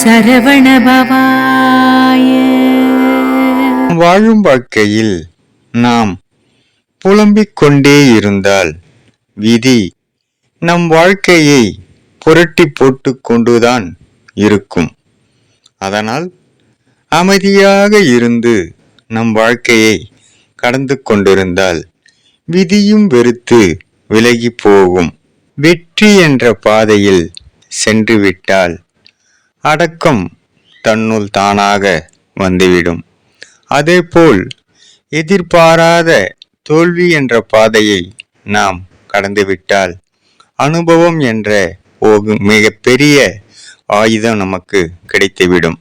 சரவணபவாய வாழும் வாழ்க்கையில் நாம் புலம்பிக் கொண்டே இருந்தால் விதி நம் வாழ்க்கையை புரட்டி போட்டு கொண்டுதான் இருக்கும். அதனால் அமைதியாக இருந்து நம் வாழ்க்கையை கடந்து கொண்டிருந்தால் விதியும் வெறுத்து விலகி போகும். வெற்றி என்ற பாதையில் சென்று விட்டால் அடக்கம் தன்னுள் தானாக வந்துவிடும். அதேபோல் எதிர்பாராத தோல்வி என்ற பாதையை நாம் கடந்துவிட்டால் அனுபவம் என்ற ஒரு மிகப்பெரிய ஆயுதம் நமக்கு கிடைத்துவிடும்.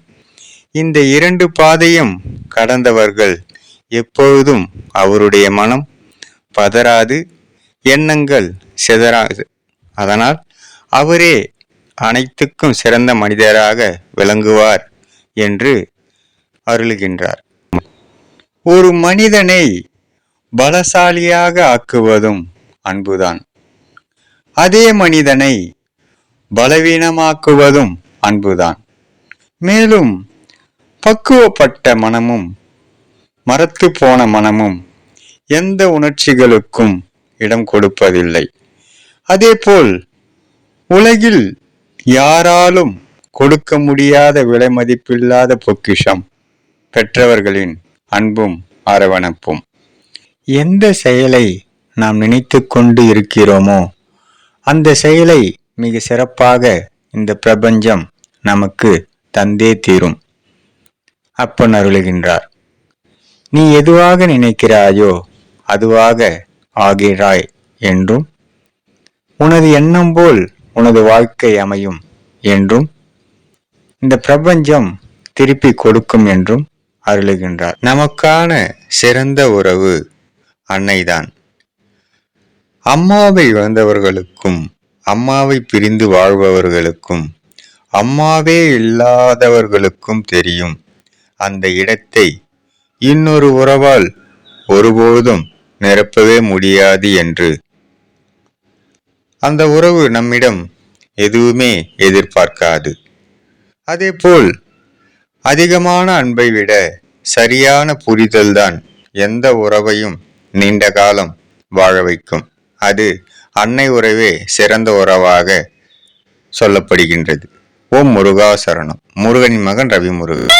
இந்த இரண்டு பாதையும் கடந்தவர்கள் எப்பொழுதும் அவருடைய மனம் பதறாது எண்ணங்கள் சிதறாது. அதனால் அவரே அனைத்துக்கும் சிறந்த மனிதராக விளங்குவார் என்று அருளுகின்றார். ஒரு மனிதனை பலசாலியாக ஆக்குவதும் அன்புதான். அதே மனிதனை பலவீனமாக்குவதும் அன்புதான். மேலும் பக்குவப்பட்ட மனமும் மரத்து போன மனமும் எந்த உணர்ச்சிகளுக்கும் இடம் கொடுப்பதில்லை. அதேபோல் உலகில் யாராலும் கொடுக்க முடியாத விலை மதிப்பில்லாத பொக்கிஷம் பெற்றவர்களின் அன்பும் அரவணைப்பும். எந்த செயலை நாம் நினைத்து கொண்டு இருக்கிறோமோ அந்த செயலை மிக சிறப்பாக இந்த பிரபஞ்சம் நமக்கு தந்தே தீரும். அப்பன் அருளுகின்றார். நீ எதுவாக நினைக்கிறாயோ அதுவாக ஆகிறாய் என்றும் உனது எண்ணம் போல் உனது வாழ்க்கை அமையும் என்றும் இந்த பிரபஞ்சம் திருப்பி கொடுக்கும் என்றும் அருளுகின்றார். நமக்கான சிறந்த உறவு அன்னைதான். அம்மாவை இழந்தவர்களுக்கும் அம்மாவை பிரிந்து வாழ்பவர்களுக்கும் அம்மாவே இல்லாதவர்களுக்கும் தெரியும். அந்த இடத்தை இன்னொரு உறவால் ஒருபோதும் நிரப்பவே முடியாது என்று அந்த உறவு நம்மிடம் எதுவுமே எதிர்பார்க்காது. அதேபோல் அதிகமான அன்பை விட சரியான புரிதல்தான் எந்த உறவையும் நீண்ட காலம் வாழ வைக்கும். அது அன்னை உறவே சிறந்த உறவாக சொல்லப்படுகின்றது. ஓம் முருகா சரணம் முருகனின் மகன் ரவி முருகன்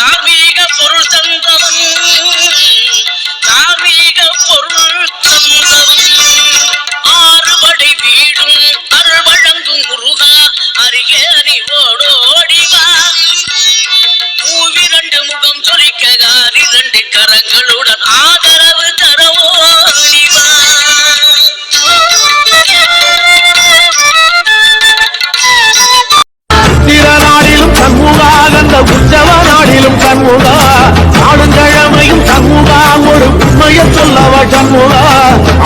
Ah, Amén. சண்முகா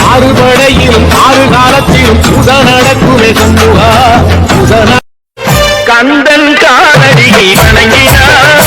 ஆறுபடையிலும் ஆறு காலத்திலும் புத நடக்குமே சண்முகா. புத கந்தன் காலடியை வணங்கினார்.